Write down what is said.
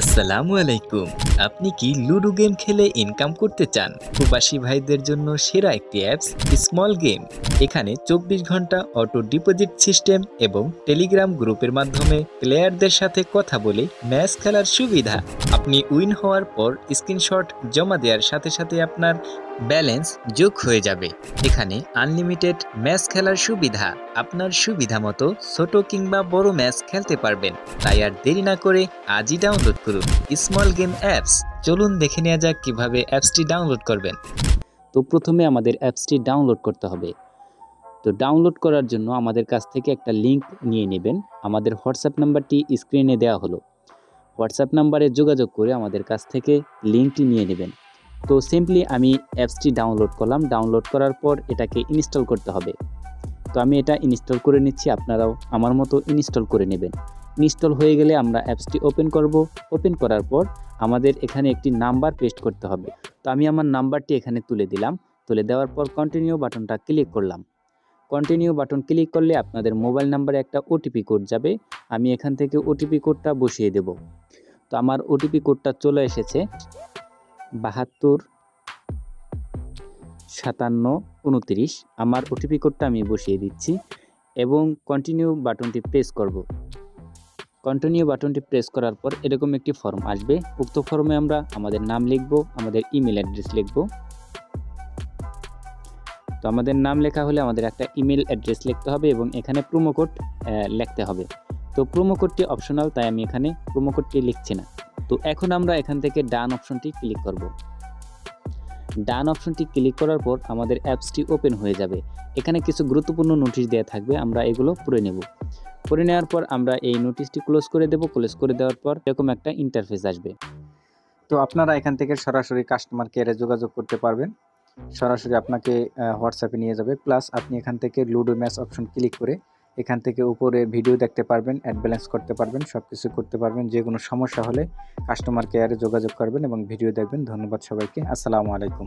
আসসালামু আলাইকুম। আপনি কি লুডো গেম খেলে ইনকাম করতে চান? প্রবাসী ভাইদের জন্য সেরা একটি অ্যাপস স্মল গেম এখানে চব্বিশ ঘণ্টা অটো ডিপোজিট সিস্টেম এবং টেলিগ্রাম গ্রুপের মাধ্যমে প্লেয়ারদের সাথে কথা বলে ম্যাচ খেলার সুবিধা। আপনি উইন হওয়ার পর স্ক্রিনশট জমা দেওয়ার সাথে সাথে আপনার ব্যালেন্স যোগ হয়ে যাবে। এখানে আনলিমিটেড ম্যাচ খেলার সুবিধা। আপনার সুবিধা মতো ছোট কিংবা বড় ম্যাচ খেলতে পারবেন। তাই আর দেরি না করে আজই ডাউনলোড করুন স্মল গেম অ্যাপস। চলুন দেখে নেওয়া যাক কীভাবে অ্যাপসটি ডাউনলোড করবেন। তো প্রথমে আমাদের অ্যাপসটি ডাউনলোড করতে হবে। তো ডাউনলোড করার জন্য আমাদের কাছ থেকে একটা লিংক নিয়ে নেবেন। আমাদের হোয়াটসঅ্যাপ নাম্বারটি স্ক্রিনে দেওয়া হলো। হোয়াটসঅ্যাপ নাম্বারে যোগাযোগ করে আমাদের কাছ থেকে লিঙ্কটি নিয়ে নেবেন। তো সিম্পলি আমি অ্যাপসটি ডাউনলোড করলাম। ডাউনলোড করার পর এটাকে ইনস্টল করতে হবে। তো আমি এটা ইনস্টল করে নিচ্ছি। আপনারাও আমার মতো ইনস্টল করে নেবেন। ইনস্টল হয়ে গেলে আমরা অ্যাপসটি ওপেন করব। ওপেন করার পর আমাদের এখানে একটি নাম্বার পেস্ট করতে হবে। তো আমি আমার নাম্বারটি এখানে তুলে দিলাম। তুলে দেওয়ার পর কন্টিনিউ বাটনটা ক্লিক করলাম। কন্টিনিউ বাটন ক্লিক করলে আপনাদের মোবাইল নাম্বারে একটা ওটিপি কোড যাবে। আমি এখান থেকে ওটিপি কোডটা বসিয়ে দেব। তো আমার ওটিপি কোডটা চলে এসেছে বাহাত্তর সাতান্ন উনত্রিশ। আমার ওটিপি কোডটা আমি বসিয়ে দিচ্ছি এবং কন্টিনিউ বাটনটি প্রেস করব। কন্টিনিউ বাটনটি প্রেস করার পর এরকম একটি ফর্ম আসবে। উক্ত ফর্মে আমরা আমাদের নাম লিখব, আমাদের ইমেল অ্যাড্রেস লিখব। তো আমাদের নাম লেখা হলে আমাদের একটা ইমেল অ্যাড্রেস লিখতে হবে এবং এখানে প্রোমো কোড লিখতে হবে। তো প্রোমো কোডটি অপশনাল তাই আমি এখানে প্রোমো কোডটি লিখছি না। তো এখন আমরা এখান থেকে ডান অপশনটি ক্লিক করব। ডান অপশনটি ক্লিক করার পর আমাদের অ্যাপসটি ওপেন হয়ে যাবে। এখানে কিছু গুরুত্বপূর্ণ নোটিশ দেওয়া থাকবে, আমরা এগুলো পড়ে নেব। করে নেওয়ার পর আমরা এই নোটিশটি ক্লোজ করে দেব। ক্লোজ করে দেওয়ার পর এরকম একটা ইন্টারফেস আসবে। তো আপনারা এখান থেকে সরাসরি কাস্টমার কেয়ারে যোগাযোগ করতে পারবেন। সরাসরি আপনাকে হোয়াটসঅ্যাপে নিয়ে যাবে। প্লাস আপনি এখান থেকে লুডো ম্যাচ অপশন ক্লিক করে এখান থেকে উপরে ভিডিও দেখতে পারবেন অ্যাড ব্যালেন্স করতে পারবেন সব কিছু করতে পারবেন। যে কোনো সমস্যা হলে কাস্টমার কেয়ারে যোগাযোগ করবেন এবং ভিডিও দেখবেন। ধন্যবাদ সবাইকে। আসসালামু আলাইকুম।